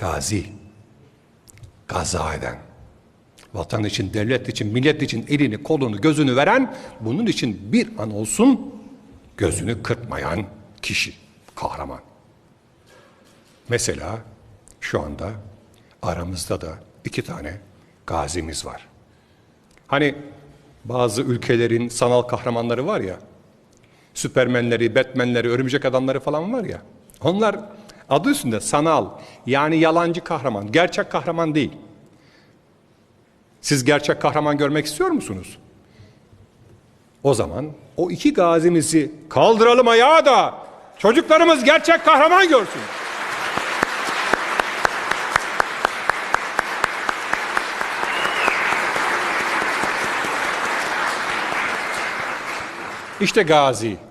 Gazi. Gaza eden. Vatan için, devlet için, millet için elini, kolunu, gözünü veren, bunun için bir an olsun gözünü kırpmayan kişi, kahraman. Mesela şu anda aramızda da iki tane gazimiz var. Hani bazı ülkelerin sanal kahramanları var ya, Süpermenleri, Batmanleri, Örümcek Adamları falan var ya. Onlar adı üstünde sanal, yani yalancı kahraman, gerçek kahraman değil. Siz gerçek kahraman görmek istiyor musunuz? O zaman o iki gazimizi kaldıralım ayağa da çocuklarımız gerçek kahraman görsün. İşte Gazi.